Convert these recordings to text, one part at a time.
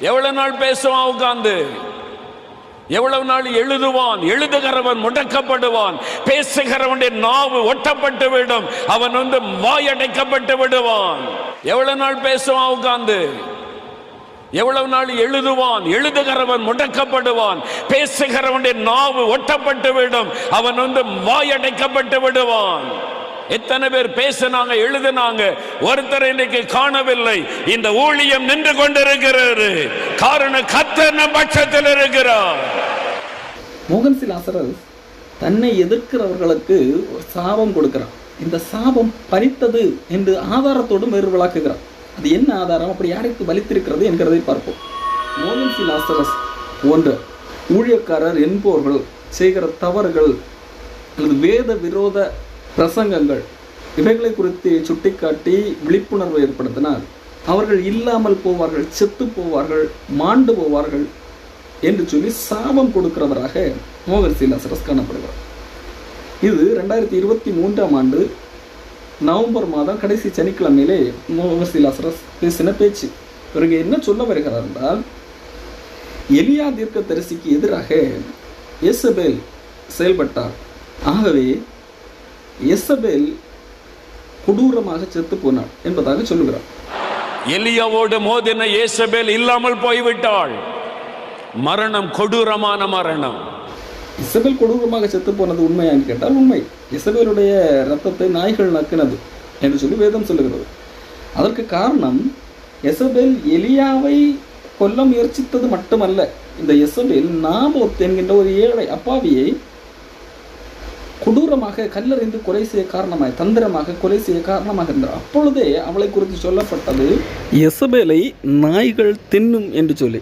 எவ்வளவு நாள் பேசுவான் உட்கார்ந்து? எவ்வளவு நாள் எழுதுவான்? எழுதுகிறவன் முடக்கப்படுவான். பேசுகிறவனுடைய நாவு ஒட்டப்பட்டு விடும். அவன் வந்து வாயடைக்கப்பட்டு விடுவான். எவ்வளவு நாள் பேசுவான் உட்கார்ந்து? எவ்வளவு நாள் எழுதுவான்? எழுதுகிறவன் முடக்கப்படுவான். பேசுகிறவனுடைய நாவு ஒட்டப்பட்டு விடும். அவன் வந்து வாயடைக்கப்பட்டு விடுவான். எத்தனை பேர் பேசினாங்க எழுதினாங்க ஒருத்தர் இன்னைக்கு காணவில்லை. இந்த ஊழியம் நின்று கொண்டிருக்கிறது. காரணம் கத்தன பட்சத்தில் இருக்கிறார். மோகன் சிலாசரஸ் தன்னை எதிர்க்கிறவர்களுக்கு ஒரு சாபம் கொடுக்கிறான் இந்த சாபம் பலித்தது என்று ஆதாரத்தோடு மேறு விளக்குகிறான் அது என்ன ஆதாரம்? அப்படி யாருக்கு பலித்திருக்கிறது என்கிறதை பார்ப்போம். மோகன் சிலாசரஸ் போன்ற ஊழியக்காரர் என்போர்கள் செய்கிற தவறுகள் அல்லது வேத விரோத பிரசங்கங்கள். இவைகளை குறித்து சுட்டிக்காட்டி விழிப்புணர்வு ஏற்படுத்தினால் அவர்கள் இல்லாமல் போவார்கள் செத்து போவார்கள் மாண்டு போவார்கள் என்று சொல்லி சாபம் கொடுக்கிறவராக மோகன் சீலாசரஸ் காணப்படுகிறார். இது ரெண்டாயிரத்தி இருபத்தி மூன்றாம் ஆண்டு நவம்பர் மாதம் கடைசி சனிக்கிழமையிலே மோகன் சீலாசரஸ் பேசின பேச்சு. இவருக்கு என்ன சொல்ல வருகிறார் என்றால் எலியா தீர்க்க தரிசிக்கு எதிராக எசபேல் செயல்பட்டார். ஆகவே எசபேல் கொடூரமாக செத்து போனார் என்பதாக சொல்லுகிறார். எலியாவோடு மோதின இயேசபேல் இல்லாமல் போய்விட்டாள். மரணம் கொடூரமான மரணம். இசபேல் கொடூரமாக செத்து போனது உண்மையான்னு கேட்டால் உண்மை. இசபேலுடைய ரத்தத்தை நாய்கள் நக்கினது என்று சொல்லி வேதம் சொல்லுகிறது. அதற்கு காரணம் எசபேல் எலியாவை கொல்ல முயற்சித்தது மட்டுமல்ல. இந்த எசபேல் நாபோத் என்கின்ற ஒரு ஏழை அப்பாவியை கொடூரமாக கல்லறிந்து கொலை செய்ய காரணமாய் தந்திரமாக கொலை செய்ய காரணமாக இருந்தார் அப்பொழுதே அவளை குறித்து சொல்லப்பட்டது எசபேலை நாய்கள் தின்னும் என்று சொல்லி.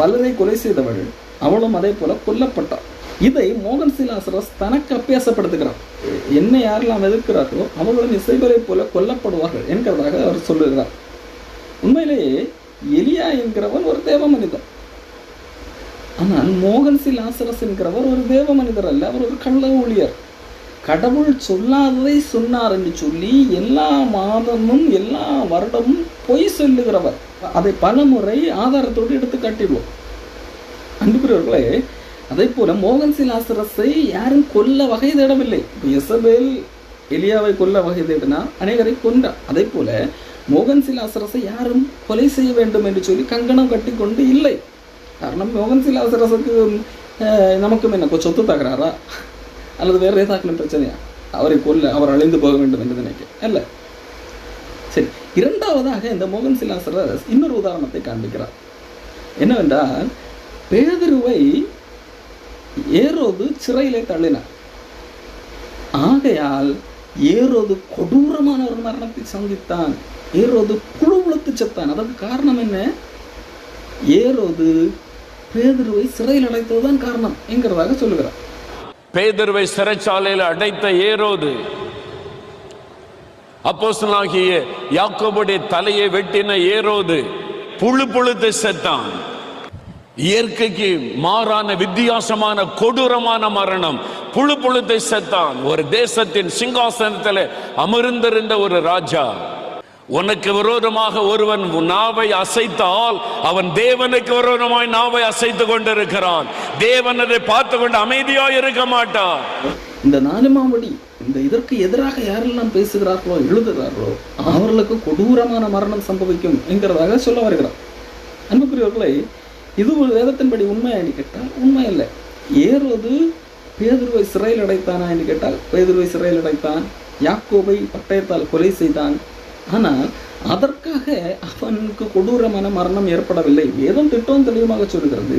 பலரை கொலை செய்தவள் அவளும் அதே போல கொல்லப்பட்டாள். இதை மோகன் சிலாசரஸ் தனக்கு அப்பியாசப்படுத்துகிறார் என்னை யாரெல்லாம் எதிர்க்கிறார்களோ அவர்களும் இசைபலை போல கொல்லப்படுவார்கள் என்கிறதாக அவர் சொல்லுகிறார். உண்மையிலேயே எலியா என்கிறவர் ஒரு தேவ மனிதர் ஆனால் மோகன் சி லாசரஸ் என்கிறவர் ஒரு தேவ மனிதர் அல்ல அவர் ஒரு கள்ள ஊழியர் கடவுள் சொல்லாததை சொன்னார் என்று சொல்லி எல்லா மாதமும் எல்லா வருடமும் பொய் சொல்லுகிறவர். அதை பல முறை ஆதாரத்தோடு எடுத்து காட்டிடுவோம் அன்புக்குரியவர்களே அதே போல மோகன் சி யாரும் கொல்ல வகை தேடவில்லை. இப்போ எசபேல் எலியாவை கொல்ல வகை தேடினா அநேகரை கொண்டார் அதே போல மோகன் யாரும் கொலை செய்ய வேண்டும் என்று சொல்லி கங்கணம் கட்டிக்கொண்டு இல்லை. காரணம் மோகன் நமக்கும் என்ன சொத்து தகராறா? அல்லது வேற ஏதாக்கணும் பிரச்சனையா? அவரை கொல்ல அவர் அழிந்து போக வேண்டும் என்று நினைக்க அல்ல? சரி இரண்டாவதாக இந்த மோகன் சிலாசரஸ் இன்னொரு உதாரணத்தை காண்பிக்கிறார். என்னவென்றால் பேதுருவை ஏரோது சிறையிலே தள்ளினார். ஆகையால் ஏரோது கொடூரமான ஒரு மரணத்தை சந்தித்தான். ஏரோது குழு செத்தான். அதற்கு காரணம் என்ன? ஏரோது பேதுருவை சிறையில் அடைத்ததுதான் காரணம் என்கிறதாக சொல்லுகிறார். பேதர்வை சிறைச்சாலையில் அடைத்த ஏரோது. அப்போசனாகிய யாக்கோபுடைய தலையை வெட்டின ஏரோது புழு புழுத்து செத்தான். இயற்கைக்கு மாறான வித்தியாசமான கொடூரமான மரணம் புழு புழுத்தை செத்தான். ஒரு தேசத்தின் சிங்காசனத்தில் அமர்ந்திருந்த ஒரு ராஜா. உனக்கு விரோதமாக ஒருவன் நாவை அசைத்தால் அவன் தேவனுக்கு விரோதமாய் நாவை அசைத்து கொண்டிருக்கிறான். தேவன் அதை பார்த்து கொண்டு அமைதியாக இருக்க மாட்டான். இந்த நாலுமாவடி இந்த இதற்கு எதிராக யாரெல்லாம் பேசுகிறார்களோ எழுதுகிறார்களோ அவர்களுக்கு கொடூரமான மரணம் சம்பவிக்கும் என்கிறதாக சொல்ல வருகிறார். அன்புக்குரியவர்களை இது ஒரு வேதத்தின்படி உண்மையா என்று கேட்டால் உண்மை இல்லை ஏறுவது பேதுருவை சிறையில் அடைத்தானா என்று கேட்டால் பேதுருவை சிறையில் அடைத்தான். யாக்கோவை பட்டயத்தால் கொலை செய்தான். ஆனால் அதற்காக அவனுக்கு கொடூரமான மரணம் ஏற்படவில்லை. வேதம் திட்டம் தெளிவாக சொல்கிறது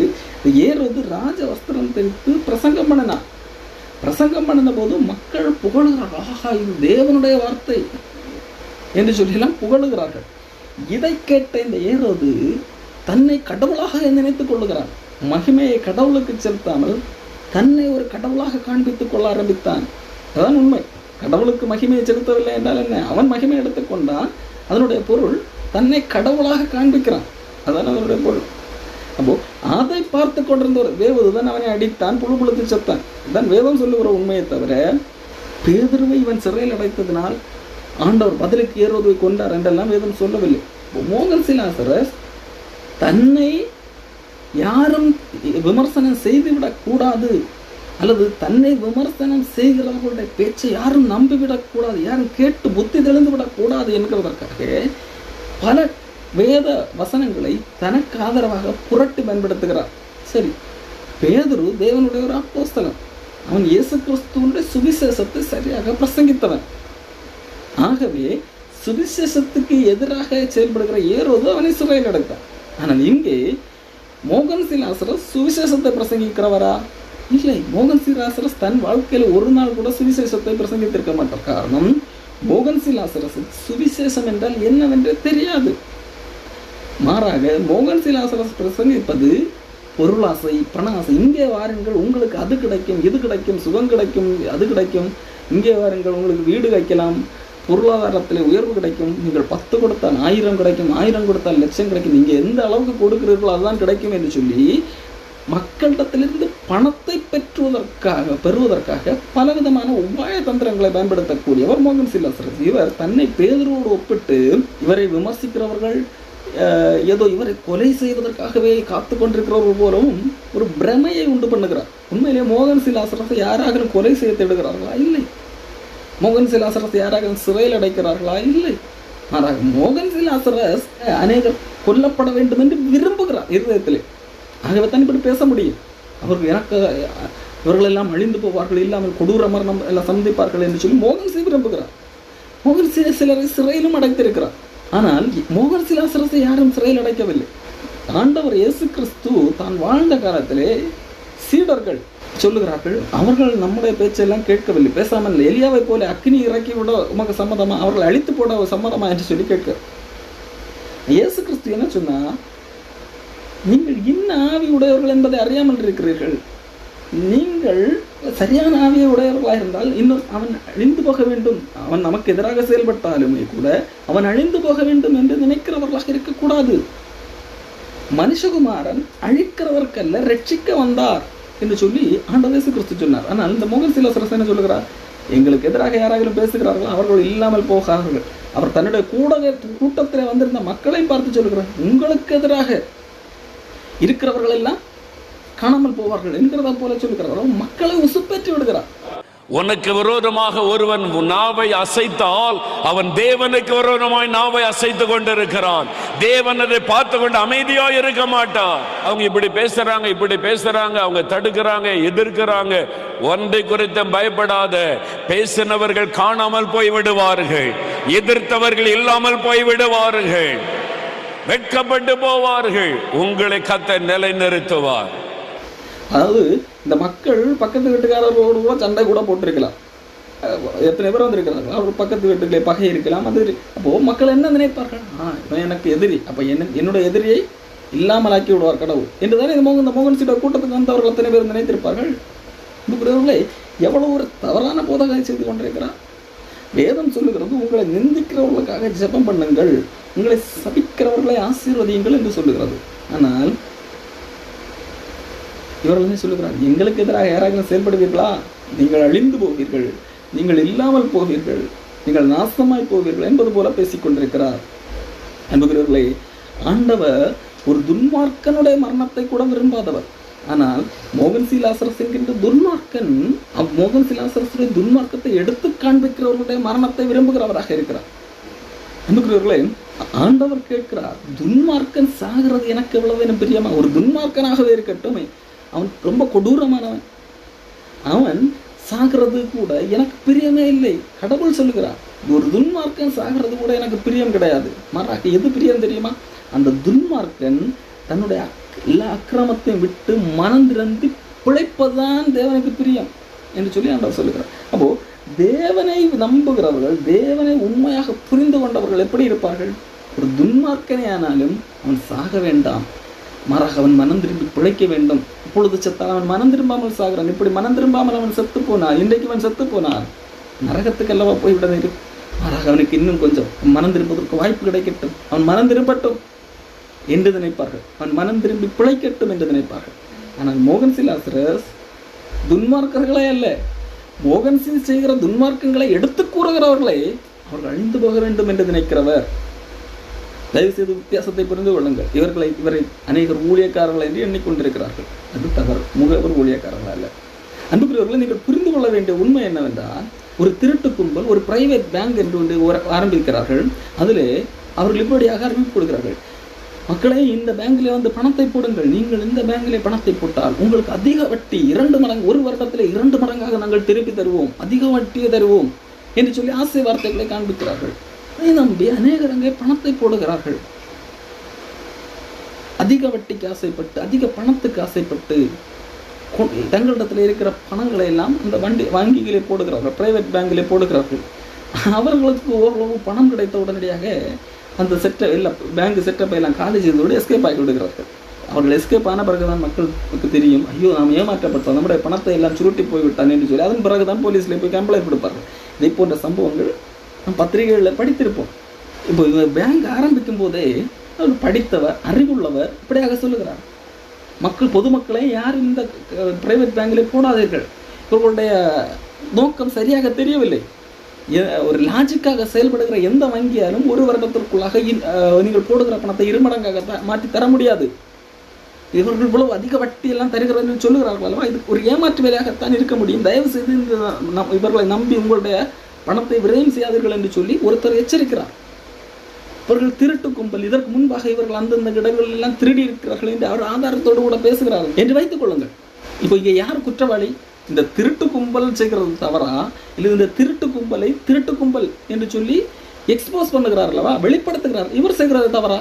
ஏறுவது ராஜ வஸ்திரம் தெரிவித்து பிரசங்கம் பண்ணினான். பிரசங்கம் பண்ணின போது மக்கள் புகழுகிறார்கள் ஆஹா இது தேவனுடைய வார்த்தை என்று சொல்லியெல்லாம் புகழுகிறார்கள். இதை கேட்ட இந்த ஏறுவது தன்னை கடவுளாக நினைத்துக் கொள்ளுகிறான். மகிமையை கடவுளுக்கு செலுத்தாமல் தன்னை ஒரு கடவுளாக காண்பித்துக் கொள்ள ஆரம்பித்தான். அதான் உண்மை. கடவுளுக்கு மகிமையை செலுத்தவில்லை என்றால் என்ன? அவன் மகிமை எடுத்துக்கொண்டான் அதனுடைய பொருள் தன்னை கடவுளாக காண்பிக்கிறான். அதான் அதனுடைய பொருள். அப்போ அதை பார்த்து கொண்டிருந்த ஒரு வேவதுதான் அவனை அடித்தான் புழு புழுத்து செத்தான். இதான் வேதம் சொல்லுகிற உண்மையை தவிர பேதர்வை இவன் சிறையில் அடைத்ததினால் ஆண்டவர் பதிலுக்கு ஏறுவதை கொண்டார் என்றெல்லாம் வேதம் சொல்லவில்லை. மோகன் சிலாசரஸ் தன்னை யாரும் விமர்சனம் செய்துவிடக்கூடாது அல்லது தன்னை விமர்சனம் செய்கிறவர்களுடைய பேச்சை யாரும் நம்பிவிடக்கூடாது யாரும் கேட்டு புத்தி தெளிந்து விடக்கூடாது என்கிறதற்காக பல வேத வசனங்களை தனக்கு ஆதரவாக புரட்டி பயன்படுத்துகிறார். சரி பேதரு தேவனுடைய ஒரு அப்போஸ்தலன். அவன் இயேசு கிறிஸ்துவனுடைய சுவிசேஷத்தை சரியாக பிரசங்கித்தவன். ஆகவே சுவிசேஷத்துக்கு எதிராக செயல்படுகிற ஏரோது அவனை சிறையில் அடைத்தான். ஆனால் இங்கே மோகன் சிலாசரஸ் சுவிசேஷத்தை பிரசங்கிக்கிறவரா? இல்லை மோகன் சிலாசரஸ் தன் வாழ்க்கையில் ஒரு நாள் கூட சுவிசேஷத்தை பிரசங்கித்திருக்க மாட்டார். காரணம் மோகன் சிலாசரஸ் சுவிசேஷம் என்றால் என்னவென்று தெரியாது. மாறாக மோகன் சிலாசரஸ் பிரசங்கிப்பது பொருளாசை பண ஆசை இங்கே வாருங்கள் உங்களுக்கு அது கிடைக்கும் இது கிடைக்கும் சுகம் கிடைக்கும் அது கிடைக்கும். இங்கே வாருங்கள் உங்களுக்கு வீடு வைக்கலாம் பொருளாதாரத்தில் உயர்வு கிடைக்கும். நீங்கள் பத்து கொடுத்தால் ஆயிரம் கிடைக்கும் ஆயிரம் கொடுத்தால் லட்சம் கிடைக்கும். நீங்கள் எந்த அளவுக்கு கொடுக்கிறீர்களோ அதுதான் கிடைக்கும் என்று சொல்லி மக்களிடத்திலிருந்து பணத்தை பெற்றுவதற்காக பெறுவதற்காக பலவிதமான உபாய தந்திரங்களை பயன்படுத்தக்கூடியவர் மோகன் சிலாசரஸ் இவர் தன்னை பேதரோடு ஒப்பிட்டு இவரை விமர்சிக்கிறவர்கள் அஹ், ஏதோ இவரை கொலை செய்வதற்காகவே காத்து கொண்டிருக்கிறவர்கள் போலவும் ஒரு பிரமையை உண்டு பண்ணுகிறார். உண்மையிலே மோகன் சிலாசரஸை யாராக கொலை செய்ய தேடுகிறார்களா? இல்லை. மோகன் சிலாசரஸ் யாராக சிறையில் அடைக்கிறார்களா? இல்லை. மாறாக மோகன் சிலாசரஸ் அநேகர் கொல்லப்பட வேண்டும் என்று விரும்புகிறார் இருதயத்திலே. ஆகவே இப்படி பேச முடியும். அவர்கள் எனக்கு இவர்கள் எல்லாம் அழிந்து போவார்கள் இல்லாமல் கொடூர மரணம் எல்லாம் சந்திப்பார்கள் என்று சொல்லி மோகன் சிங் விரும்புகிறார். மோகன் சி சிலரை சிறையிலும் அடைத்திருக்கிறார். ஆனால் மோகன் சிரசை யாரும் சிறையில் அடைக்கவில்லை. ஆண்டவர் இயேசு கிறிஸ்து தான் வாழ்ந்த காலத்திலே சீடர்கள் சொல்லுகிறார்கள் அவர்கள் நம்முடைய பேச்செல்லாம் கேட்கவில்லை. பேசாமல் இல்லை. எலியாவை போல அக்னி இறக்கி விட உமக்கு சம்மதமா? அவர்களை அழித்து போட சம்மதமா? என்று சொல்லி கேட்க இயேசு கிறிஸ்து என்ன சொன்னா நீங்கள் இன்ன ஆவி உடையவர்கள் என்பதை அறியாமல் இருக்கிறீர்கள். நீங்கள் சரியான ஆவியை உடையவர்களாக இருந்தால் இன்னும் அவன் அழிந்து போக வேண்டும். அவன் நமக்கு எதிராக செயல்பட்டாலுமே கூட அவன் அழிந்து போக வேண்டும் என்று நினைக்கிறவர்களாக இருக்கக்கூடாது. மனுஷகுமாரன் அழிக்கிறதற்கல்ல ரட்சிக்க வந்தார் என்று சொல்லி ஆண்டதேசு கிறிஸ்து சொன்னார். ஆனால் இந்த மோகன் சிலசரச என்ன சொல்லுகிறார்? எங்களுக்கு எதிராக யாராகிலும் பேசுகிறார்களோ? அவர்கள் இல்லாமல் போகிறார்கள் அவர் தன்னுடைய கூட கூட்டத்தில் வந்திருந்த மக்களையும் பார்த்து சொல்கிறார் உங்களுக்கு எதிராக இருக்கிறவர்கள் எல்லாம் காணாமல் போவார்கள் என்கிறதா போல சொல்லுகிறார். மக்களை உசுப்பேற்றி விடுகிறார். உனக்கு விரோதமாக ஒருவன் நாவை அசைத்தால் அவன் தேவனுக்கு விரோதமாய் நாவை அசைத்து கொண்டிருக்கிறான். தேவன் அதை பார்த்து கொண்டு அமைதியா இருக்க மாட்டான் அவங்க இப்படி பேசுறாங்க இப்படி பேசுறாங்க அவங்க தடுக்கிறாங்க எதிர்க்கிறாங்க. ஒன்றை குறித்து பயப்படாத பேசினவர்கள் காணாமல் போய் விடுவார்கள் எதிர்த்தவர்கள் இல்லாமல் போய் விடுவார்கள் வெட்கப்பட்டு போவார்கள். உங்களை கத்த நிலைநிறுத்துவார். அதாவது இந்த மக்கள் பக்கத்து வீட்டுக்காரர்களோடு கூட சண்டை கூட போட்டிருக்கலாம். எத்தனை பேர் வந்திருக்கிறாங்க அவர் பக்கத்து வீட்டுகளே பகை இருக்கலாம் அது அப்போது மக்கள் என்ன நினைப்பார்கள்? ஆ இவன் எனக்கு எதிரி. அப்போ என்ன என்னோட எதிரியை இல்லாமல் ஆக்கி விடுவார் கடவுள். என்று தானே இந்த மோகன் இந்த மோகன் சீட கூட்டத்துக்கு வந்தவர்கள் அத்தனை பேர் நினைத்திருப்பார்கள்? அன்புக்குரியவர்களே எவ்வளோ ஒரு தவறான போதகை செய்து கொண்டிருக்கிறார் வேதம் சொல்லுகிறது உங்களை நிந்திக்கிறவர்களுக்காக ஜெபம் பண்ணுங்கள் உங்களை சபிக்கிறவர்களை ஆசீர்வதியுங்கள் என்று சொல்லுகிறது. ஆனால் இவர்கள் சொல்லுகிறார் எங்களுக்கு எதிராக யாராக செயல்படுவீர்களா? நீங்கள் அழிந்து போவீர்கள் நீங்கள் இல்லாமல் போவீர்கள் நீங்கள் நாசமாய் போவீர்கள் என்பது போல பேசிக்கொண்டிருக்கிறார் அன்புகிறவர்களே ஆண்டவர் ஒரு துன்மார்க்கனுடைய மரணத்தை கூட விரும்பாதவர். ஆனால் மோகன் சீலாசரஸ் என்கின்ற துன்மார்க்கன் மோகன் சீலாசரசுடைய துன்மார்க்கத்தை எடுத்து காண்பிக்கிறவர்களுடைய மரணத்தை விரும்புகிறவராக இருக்கிறார். அன்புக்குரியவர்களே ஆண்டவர் கேட்கிறார் துன்மார்க்கன் சாகிறது எனக்கு எவ்வளவு எனக்கு பிரியமா? ஒரு துன்மார்க்கனாகவே இருக்கட்டும். அவன் ரொம்ப கொடூரமானவன். அவன் சாகிறது கூட எனக்கு பிரியமே இல்லை. கடவுள் சொல்லுகிறார் ஒரு துன்மார்க்கன் சாகிறது கூட எனக்கு பிரியம் கிடையாது. மாறாக எது பிரியம் தெரியுமா? அந்த துன்மார்க்கன் தன்னுடைய எல்லா அக்கிரமத்தையும் விட்டு மனம் திறந்து பிழைப்பதுதான் தேவனுக்கு பிரியம் என்று சொல்லி ஆண்டவர் சொல்லுகிறார். அப்போ தேவனை நம்புகிறவர்கள் தேவனை உண்மையாக புரிந்து கொண்டவர்கள் எப்படி இருப்பார்கள்? ஒரு துன்மார்க்கனே ஆனாலும் அவன் சாக வேண்டாம். மாறாக அவன் மனம் திரும்பி பிழைக்க வேண்டும். இப்பொழுது செத்தால் அவன் மனம் திரும்பாமல் சாகிறான். இப்படி மனம் திரும்பாமல் அவன் செத்து போனான் இன்றைக்கு அவன் செத்து போனான் நரகத்துக்கு அல்லவா போய்விட இரு மாறாக அவனுக்கு இன்னும் கொஞ்சம் மனம் திரும்புவதற்கு வாய்ப்பு கிடைக்கட்டும். அவன் மனம் திரும்பட்டும். என்று நினைப்பார்கள். அவன் மனம் திரும்பி பிழைக்கட்டும் என்று நினைப்பார்கள். ஆனால் மோகன் சிலாசரஸ் துன்மார்க்கர்களே அல்ல. மோகன் சிங் செய்கிற துன்மார்க்கங்களை எடுத்து கூறுகிறவர்களை அவர்கள் அழிந்து போக வேண்டும் என்று நினைக்கிறவர். தயவு செய்து வித்தியாசத்தை புரிந்து கொள்ளுங்கள். இவர்களை இவரை அநேகர் ஊழியக்காரர்கள் என்று எண்ணிக்கொண்டிருக்கிறார்கள். அது தவறு. முகவர் ஊழியக்காரர்கள் அல்ல. அன்புக்குரியவர்களை நீங்கள் புரிந்து கொள்ள வேண்டிய உண்மை என்னவென்றால் ஒரு திருட்டு கும்பல் ஒரு பிரைவேட் பேங்க் என்று ஒன்று ஆரம்பிக்கிறார்கள். அதிலே அவர்கள் இப்படியாக அறிவிப்பு கொடுக்கிறார்கள். மக்களே இந்த பேங்க்ல வந்து பணத்தை போடுங்கள். நீங்கள் இந்த பேங்க்ல பணத்தை போட்டால் உங்களுக்கு அதிக வட்டி இரண்டு மடங்கு ஒரு வருடத்திலே இரண்டு மடங்காக நாங்கள் திருப்பி தருவோம். அதிக வட்டியை தருவோம் என்று சொல்லி ஆசை வார்த்தைகளை காண்பிக்கிறார்கள். அதை நம்பி அநேகர் அங்கே பணத்தை போடுகிறார்கள். அதிக வட்டிக்கு ஆசைப்பட்டு அதிக பணத்துக்கு ஆசைப்பட்டு தங்களிடத்தில் இருக்கிற பணங்களை எல்லாம் அந்த வண்டி வங்கிகளே போடுகிறார்கள் பிரைவேட் பேங்கிலே போடுகிறார்கள். அவர்களுக்கு ஓரளவு பணம் கிடைத்த உடனடியாக அந்த செட்டை இல்லை பேங்க் செட்டப் எல்லாம் காலேஜ் செய்தோடு எஸ்கேப் ஆகி விடுகிறார்கள். அவர்கள் எஸ்கேப் ஆன பிறகுதான் மக்களுக்கு தெரியும் ஐயோ நாம் ஏமாற்றப்பட்டோம் நம்முடைய பணத்தை எல்லாம் சுருட்டி போய்விட்டான் என்று சொல்லி அதன் பிறகுதான் போலீஸில் போய் கம்ப்ளைண்ட் கொடுப்பார்கள். இதை போன்ற சம்பவங்கள் நம் பத்திரிகைகளில் படித்திருப்போம். இப்போ இவர் பேங்க் ஆரம்பிக்கும் போதே அவர் படித்தவர் அறிவுள்ளவர் இப்படியாக சொல்லுகிறார். மக்கள் பொதுமக்களை யாரும் இந்த பிரைவேட் பேங்கிலே போடாதீர்கள். இவர்களுடைய நோக்கம் சரியாக தெரியவில்லை. ஒரு லாஜிக்காக செயல்படுகிற எந்த வங்கியாலும் ஒரு வருடத்திற்குள்ளாக நீங்கள் போடுகிற பணத்தை இருமடங்காக த- மாற்றி தர முடியாது. இவர்கள் இவ்வளவு அதிக வட்டி எல்லாம் தருகிறார்கள் சொல்லுகிறார்கள் அல்லவா? இது ஒரு ஏமாற்று வேலையாகத்தான் இருக்க முடியும். தயவு செய்து இந்த நம் இவர்களை நம்பி உங்களுடைய பணத்தை விரயம் செய்யாதீர்கள் என்று சொல்லி ஒருத்தர் எச்சரிக்கிறார். இவர்கள் திருட்டு கும்பல் இதற்கு முன்பாக இவர்கள் அந்தந்த இடங்களில் எல்லாம் திருடி இருக்கிறார்கள் என்று அவர் ஆதாரத்தோடு கூட பேசுகிறார்கள். என்று வைத்துக் கொள்ளுங்கள். இப்போ இங்கே யார் குற்றவாளி? இந்த திருட்டு கும்பல் செய்கிறது தவறா? இல்லை இந்த திருட்டு கும்பலை திருட்டு கும்பல் என்று சொல்லி எக்ஸ்போஸ் பண்ணுகிறார் அல்லவா? வெளிப்படுத்துகிறார். இவர் செய்கிறது தவறா?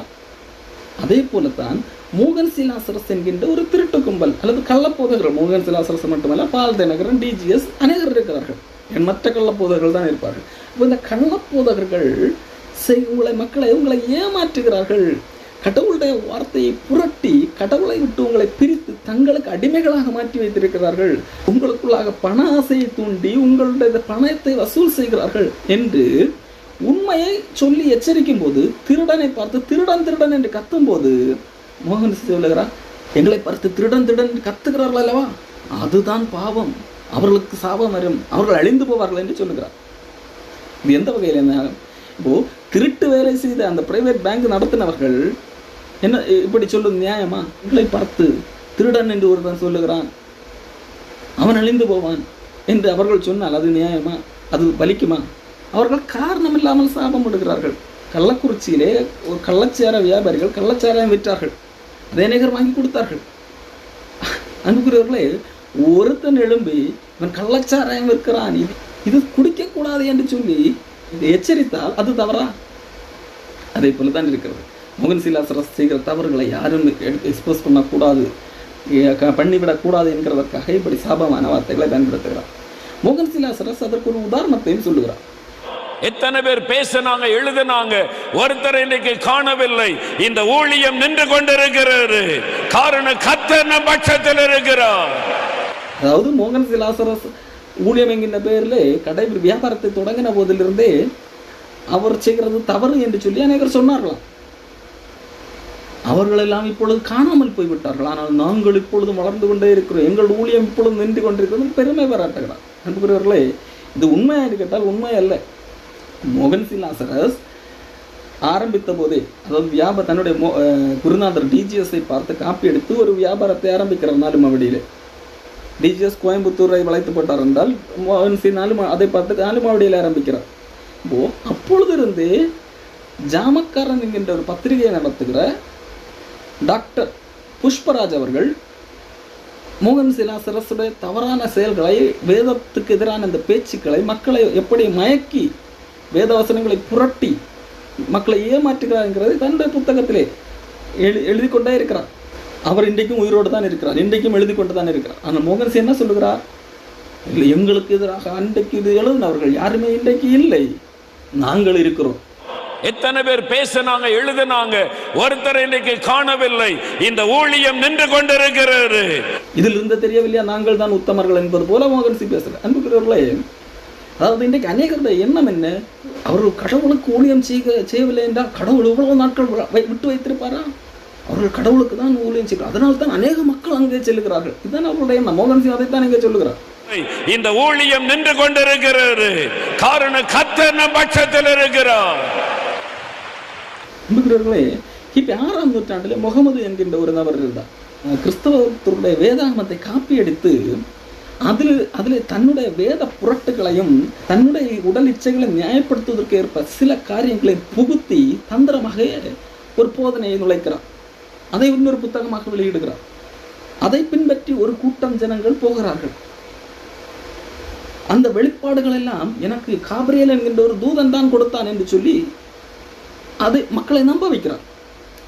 அதே போலத்தான் மோகன் சிலாசரஸ் என்கின்ற ஒரு திருட்டு கும்பல் அல்லது கள்ளப்போதகர்கள். மோகன் சிலாசரஸ் மட்டுமல்ல பால் தினகரன் டிஜிஎஸ் அநேகர் இருக்கிறார்கள். என் மற்ற கள்ளப்போதகர்கள் தான் இருப்பார்கள். இப்போ இந்த கள்ளப்போதகர்கள் செய் உங்களை மக்களை உங்களை ஏமாற்றுகிறார்கள். கடவுளுடைய வார்த்தையை புரட்டி கடவுளை விட்டு உங்களை பிரித்து தங்களுக்கு அடிமைகளாக மாற்றி வைத்திருக்கிறார்கள். உங்களுக்குள்ளாக பண ஆசையை தூண்டி உங்களுடைய பணத்தை வசூல் செய்கிறார்கள் என்று உண்மையை சொல்லி எச்சரிக்கும் போது திருடனை பார்த்து திருடன் திருடன் என்று கத்தும் போது மோகன் சொல்லுகிறார் எங்களை பார்த்து திருடன் திருடன் என்று கத்துகிறார்கள் அல்லவா? அதுதான் பாவம். அவர்களுக்கு சாபம் வரும். அவர்கள் அழிந்து போவார்கள் என்று சொல்லுகிறார். இது எந்த வகையில் என்ன இப்போ திருட்டு வேலை செய்த அந்த பிரைவேட் பேங்க் நடத்தினவர்கள் என்ன இப்படி சொல்லுது நியாயமா? உங்களை பார்த்து திருடன் என்று ஒருவன் சொல்லுகிறான். அவன் அழிந்து போவான் என்று அவர்கள் சொன்னால் அது நியாயமா? அது பலிக்குமா? அவர்கள் காரணம் இல்லாமல் சாபம் விடுகிறார்கள். கள்ளக்குறிச்சியிலே ஒரு கள்ளச்சார வியாபாரிகள் கள்ளச்சாராயம் விற்றார்கள். அதே நேகர் வாங்கி கொடுத்தார்கள். அன்புக்குரியவர்களே ஒருத்தன் எழும்பி இவன் கள்ளச்சாராயம் விற்கிறான். இது இது குடிக்கக்கூடாது என்று சொல்லி எச்சரித்தால் அது தவறா? அதே போல தான் இருக்கிறது. மோகன் சிலாசரஸ் செய்கிற தவறுகளை யாரும் எக்ஸ்போஸ் பண்ணக்கூடாது. எ- க- பண்ணிவிடக்கூடாது என்கிறதற்காக இப்படி சாபமான வார்த்தைகளை பயன்படுத்துகிறார். மோகன் சிலாசரஸ் அதற்கு ஒரு உதாரணத்தையும் சொல்லுகிறார். எத்தனை பேர் பேசினாங்க எழுதினாங்க ஒருத்தர் இன்னைக்கு காணவில்லை. இந்த ஊழியம் நின்று கொண்டிருக்கிறது. காரணம் கத்தன பட்சத்தில் இருக்கிறார். அதாவது மோகன் சிலாசரஸ் ஊழியம் என்கின்ற பெயரில் கடை வியாபாரத்தை தொடங்கின போதிலிருந்தே அவர் செய்கிறது தவறு என்று சொல்லி அநேகர் சொன்னார்களாம். அவர்கள் எல்லாம் இப்பொழுது காணாமல் போய்விட்டார்கள். ஆனால் நாங்கள் இப்பொழுது வளர்ந்து கொண்டே இருக்கிறோம். எங்கள் ஊழியம் இப்பொழுது நின்று கொண்டிருக்கிறது. பெருமை பாராட்டுகிறார். அன்புக்குரியவர்களே இது உண்மையாக கேட்டால் உண்மை அல்ல. மோகன் சிலாசரஸ் ஆரம்பித்த போதே அதாவது வியாபார தன்னுடைய மோ குருநாதர் டிஜிஎஸ்ஐ பார்த்து காப்பி எடுத்து ஒரு வியாபாரத்தை ஆரம்பிக்கிறார் நாலு மாவடியில். டிஜிஎஸ் கோயம்புத்தூரை வளைத்து போட்டார் என்றால் மோகன் சி நாலு மா- அதை பார்த்து நாலு மாவடியில் ஆரம்பிக்கிறார். இப்போது அப்பொழுது இருந்தே ஜாமக்காரன் என்கின்ற ஒரு பத்திரிகையை நடத்துகிற டாக்டர் புஷ்பராஜ் அவர்கள் மோகன் சிலாசரசுடைய தவறான செயல்களை வேதத்துக்கு எதிரான இந்த பேச்சுக்களை மக்களை எப்படி மயக்கி வேத வசனங்களை புரட்டி மக்களை ஏமாற்றுகிறார்ங்கிறதை தன்னுடைய புத்தகத்திலே எழு எழுதி கொண்டே இருக்கிறார். அவர் இன்றைக்கும் உயிரோடு தான் இருக்கிறார். இன்றைக்கும் எழுதி கொண்டு தான் இருக்கிறார். ஆனால் மோகன் சி என்ன சொல்லுகிறார்? இல்லை எங்களுக்கு எதிராக அன்றைக்கு இது எழுதினவர்கள் யாருமே இன்றைக்கு இல்லை. நாங்கள் இருக்கிறோம். எத்தனை பேர் பேசினாங்க எழுதினாங்க ஒருத்தர் இன்னைக்கு காணவில்லை. இந்த ஊழியம் நின்று கொண்டிருக்கிறது. இதில் இருந்து தெரியவில்லையா? நாங்கள் தான் உத்தமர்கள் என்பது போல மோகன் சி பேசுகிறார் அன்புக்குரியவர்களே அதாவது இன்றைக்கு அநேகருடைய எண்ணம் என்ன? அவர்கள் கடவுளுக்கு ஊழியம் செய்க செய்யவில்லை என்றால் கடவுள் இவ்வளவு நாட்கள் விட்டு வைத்திருப்பாரா? அவர்கள் கடவுளுக்கு தான் ஊழியம் செய்கிறார். அதனால தான் அநேக மக்கள் அங்கே செல்லுகிறார்கள் இதுதான் அவருடைய எண்ணம். மோகன் சிங் அதைத்தான் இங்கே சொல்லுகிறார். இந்த ஊழியம் நின்று கொண்டிருக்கிறது. காரணம் கத்தன பட்சத்தில் இருக்கிறார். அன்புக்குரியவர்களே கிபி ஆறாம் நூற்றாண்டில் முகமது என்கின்ற ஒரு நபர் இருந்தார். கிறிஸ்தவத்துடைய வேதாகமத்தை காப்பியடித்து அதில் அதில் தன்னுடைய வேத புரட்டுகளையும் தன்னுடைய உடல் இச்சைகளை நியாயப்படுத்துவதற்கு ஏற்ப சில காரியங்களை புகுத்தி தந்திரமாக ஒரு போதனையை நுழைக்கிறார். அதை இன்னொரு புத்தகமாக வெளியிடுகிறார். அதை பின்பற்றி ஒரு கூட்டம் ஜனங்கள் போகிறார்கள். அந்த வெளிப்பாடுகள் எல்லாம் எனக்கு காபிரியல் என்கின்ற ஒரு தூதன் தான் கொடுத்தான் என்று சொல்லி அதை மக்களை நம்ப வைக்கிறார்.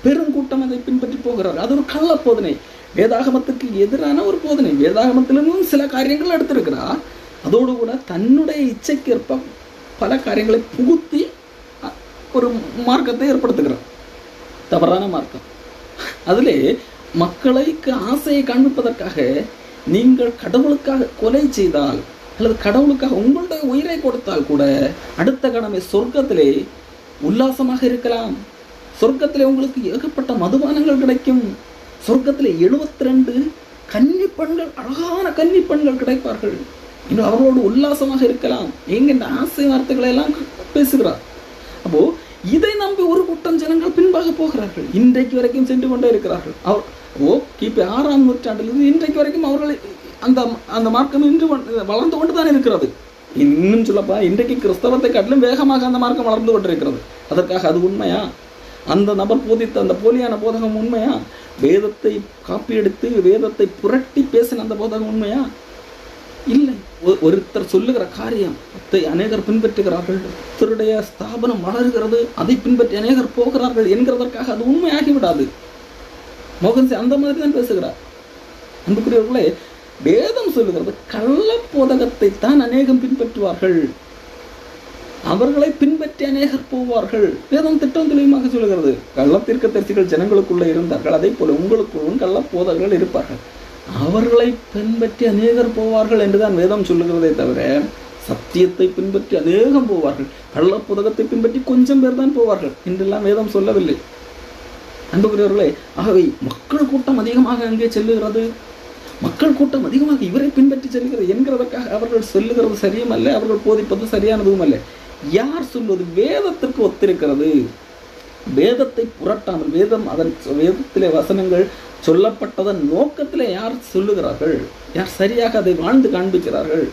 பெருங்கூட்டம் அதை பின்பற்றி போகிறார். அது ஒரு கள்ள போதனை. வேதாகமத்துக்கு எதிரான ஒரு போதனை. வேதாகமத்திலிருந்தும் சில காரியங்கள் எடுத்திருக்கிறார். அதோடு கூட தன்னுடைய இச்சைக்கேற்ப பல காரியங்களை புகுத்தி ஒரு மார்க்கத்தை ஏற்படுத்துகிறார். தவறான மார்க்கம். அதிலே மக்களுக்கு ஆசையை காண்பிப்பதற்காக நீங்கள் கடவுளுக்காக கொலை செய்தால் அல்லது கடவுளுக்காக உங்களுடைய உயிரை கொடுத்தால் கூட அடுத்த கடமை சொர்க்கத்திலே உல்லாசமாக இருக்கலாம். சொர்க்கத்தில் உங்களுக்கு ஏகப்பட்ட மதுபானங்கள் கிடைக்கும். சொர்க்கத்தில் எழுபத்தி ரெண்டு கன்னிப்பெண்கள் அழகான கன்னிப்பெண்கள் கிடைப்பார்கள். இன்னும் அவர்களோடு உல்லாசமாக இருக்கலாம். என்கின்ற ஆசை வார்த்தைகளை எல்லாம் பேசுகிறார்? அப்போ இதை நம்பி ஒரு கூட்டம் ஜனங்கள் பின்பாக போகிறார்கள். இன்றைக்கு வரைக்கும் சென்று கொண்டே இருக்கிறார்கள். அவர் ஓ கிபி ஆறாம் நூற்றாண்டிலிருந்து இன்றைக்கு வரைக்கும் அவர்கள் அந்த அந்த மார்க்கம் இன்று வளர்ந்து கொண்டு தான் இருக்கிறது. இன்னும் சொல்லப்பா இன்றைக்கு கிறிஸ்தவத்தை காட்டிலும் வேகமாக அந்த மார்க்கம் வளர்ந்து கொண்டிருக்கிறது. அதற்காக அது உண்மையா? அந்த நபர் போதித்த அந்த போலியான போதகம் உண்மையா? வேதத்தை காப்பியெடுத்து வேதத்தை புரட்டி பேசின அந்த போதகம் உண்மையா? இல்லை. ஒ- ஒருத்தர் சொல்லுகிற காரியம் அதை அநேகர் பின்பற்றுகிறார்கள். ஒருத்தருடைய ஸ்தாபனம் வளர்கிறது அதை பின்பற்றி அநேகர் போகிறார்கள் என்கிறதற்காக அது உண்மையாகிவிடாது. மோகன்சி அந்த மாதிரி தான் பேசுகிறார். அன்புக்குரியவர்களே வேதம் சொல்லுகிறது கள்ள போதகத்தை தான் அநேகம் பின்பற்றுவார்கள். அவர்களை பின்பற்றி அநேகர் போவார்கள். வேதம் திட்டம் தெளிவாக சொல்லுகிறது கள்ளத்திற்கு தரிசிகள் ஜனங்களுக்குள்ளே இருந்தார்கள் அதே போல உங்களுக்குள்ளும் கள்ள போதகர்கள் இருப்பார்கள். அவர்களை பின்பற்றி அநேகர் போவார்கள் என்றுதான் வேதம் சொல்லுகிறதே தவிர சத்தியத்தை பின்பற்றி அநேகம் போவார்கள். கள்ள புதகத்தை பின்பற்றி கொஞ்சம் பேர் தான் போவார்கள் என்றெல்லாம் வேதம் சொல்லவில்லை. அன்புக்குரியவர்களே ஆகவே மக்கள் கூட்டம் அதிகமாக அங்கே செல்லுகிறது. மக்கள் கூட்டம் அதிகமாக இவரை பின்பற்றி செல்கிறது என்கிறதற்காக அவர்கள் சொல்லுகிறது சரியும் அல்ல அவர்கள் போதிப்பது சரியானதும் அல்ல யார் சொல்வது? வேதத்திற்கு ஒத்திருக்கிறது. வேதத்தை புரட்டாமல் வேதம் அதன் வேதத்திலே வசனங்கள் சொல்லப்பட்டதன் நோக்கத்திலே யார் சொல்லுகிறார்கள்? யார் சரியாக அதை வாழ்ந்து காண்பிக்கிறார்கள்?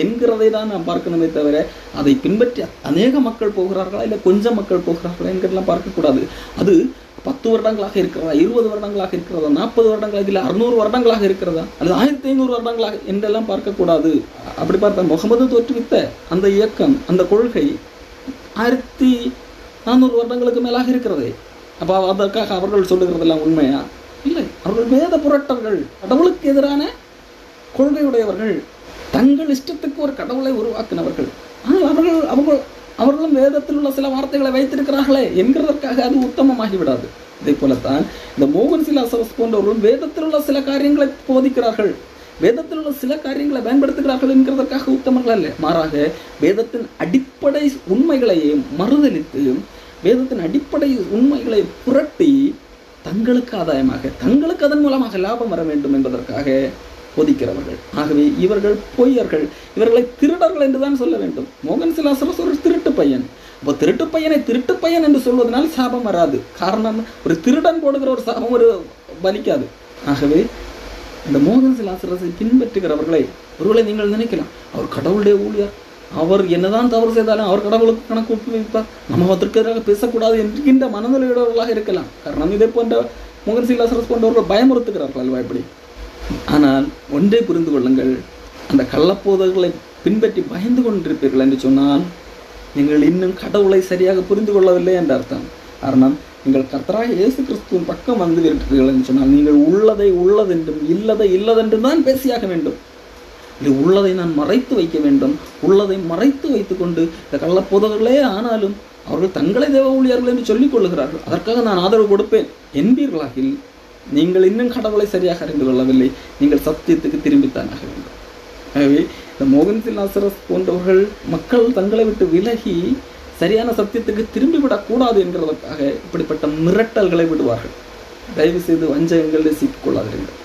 என்கிறதை தான் நாம் பார்க்கணுமே தவிர அதை பின்பற்றி அநேக மக்கள் போகிறார்களா? இல்லை கொஞ்சம் மக்கள் போகிறார்களா என்கிறதெல்லாம் பார்க்கக்கூடாது. அது பத்து வருடங்களாக இருக்கிறதா? இருபது வருடங்களாக இருக்கிறதா? நாற்பது வருடங்களாக இல்லை அறுநூறு வருடங்களாக இருக்கிறதா? அல்லது ஆயிரத்தி ஐநூறு வருடங்களாக என்றெல்லாம் பார்க்கக்கூடாது. அப்படி பார்த்தா முகமது தோற்றுவித்த அந்த இயக்கம் அந்த கொள்கை ஆயிரத்தி நானூறு வருடங்களுக்கு மேலாக இருக்கிறது. அப்போ அதற்காக அவர்கள் சொல்லுகிறதெல்லாம் உண்மையா? இல்லை. அவர்கள் வேத புரட்டர்கள் கடவுளுக்கு எதிரான கொள்கையுடையவர்கள் தங்கள் இஷ்டத்துக்கு ஒரு கடவுளை உருவாக்கினவர்கள். ஆனால் அவர்கள் அவர்கள் அவர்களும் வேதத்தில் உள்ள சில வார்த்தைகளை வைத்திருக்கிறார்களே என்கிறதற்காக அது உத்தமமாகி விடாது இதே போலத்தான் இந்த மோகன் சிலாசரஸ் போன்றவர்களும் வேதத்தில் உள்ள சில காரியங்களை போதிக்கிறார்கள். வேதத்தில் உள்ள சில காரியங்களை பயன்படுத்துகிறார்கள் என்கிறதற்காக உத்தமர்கள் அல்ல. மாறாக வேதத்தின் அடிப்படை உண்மைகளையே மறுதளித்து வேதத்தின் அடிப்படை உண்மைகளை புரட்டி தங்களுக்கு ஆதாயமாக தங்களுக்கு அதன் மூலமாக லாபம் வர வேண்டும் என்பதற்காக கொதிக்கிறவர்கள் ஆகவே இவர்கள் பொய்யர்கள். இவர்களை திருடர்கள் என்றுதான் சொல்ல வேண்டும். மோகன் சிலாசரஸ் ஒரு திருட்டு பையன். இப்போ திருட்டு பையனை திருட்டு பையன் என்று சொல்வதனால் சாபம் வராது. காரணம் ஒரு திருடன் போடுகிற ஒரு சாபம் ஒரு பலிக்காது ஆகவே இந்த மோகன் சிலாசரஸை பின்பற்றுகிறவர்களை ஒருவேளை நீங்கள் நினைக்கலாம் அவர் கடவுளுடைய ஊழியர். அவர் என்னதான் தவறு செய்தாலும் அவர் கடவுளுக்கு கணக்கு ஒப்பு வைப்பார். நம்ம அதற்கு பேசக்கூடாது என்கின்ற மனநிலையுடையவர்களாக இருக்கலாம். காரணம் இதே போன்ற மோகன் சிலாசரஸ் போன்றவர்கள் பயமுறுத்துகிறார்கள் அல்வா இப்படி? ஆனால் ஒன்றே புரிந்து கொள்ளுங்கள் அந்த கள்ளப்போதல்களை பின்பற்றி பயந்து கொண்டிருப்பீர்கள் என்று சொன்னால் நீங்கள் இன்னும் கடவுளை சரியாக புரிந்து கொள்ளவில்லை என்ற அர்த்தம். காரணம் நீங்கள் கர்த்தராக இயேசு கிறிஸ்துவின் பக்கம் வந்து இருக்கிறீர்கள் என்று சொன்னால் நீங்கள் உள்ளதை உள்ளதென்றும் இல்லதை இல்லதென்றும் தான் பேசியாக வேண்டும். இது உள்ளதை நான் மறைத்து வைக்க வேண்டும். உள்ளதை மறைத்து வைத்துக்கொண்டு இந்த கள்ளப்போதர்களே ஆனாலும் அவர்கள் தங்களை தேவ ஊழியர்கள் என்று சொல்லிக் கொள்ளுகிறார்கள். அதற்காக நான் ஆதரவு கொடுப்பேன். என்பீர்களாகில் நீங்கள் இன்னும் கடவுளை சரியாக அறிந்து கொள்ளவில்லை நீங்கள் சத்தியத்துக்கு திரும்பித்தான் ஆக வேண்டும். ஆகவே இந்த மோகன்சில் நாசரஸ் போன்றவர்கள் மக்கள் தங்களை விட்டு விலகி சரியான சத்தியத்துக்கு திரும்பிவிடக்கூடாது என்கிறதற்காக இப்படிப்பட்ட மிரட்டல்களை விடுவார்கள். தயவு செய்து வஞ்சகங்களில் சிக்கிக்கொள்ளாதீர்கள்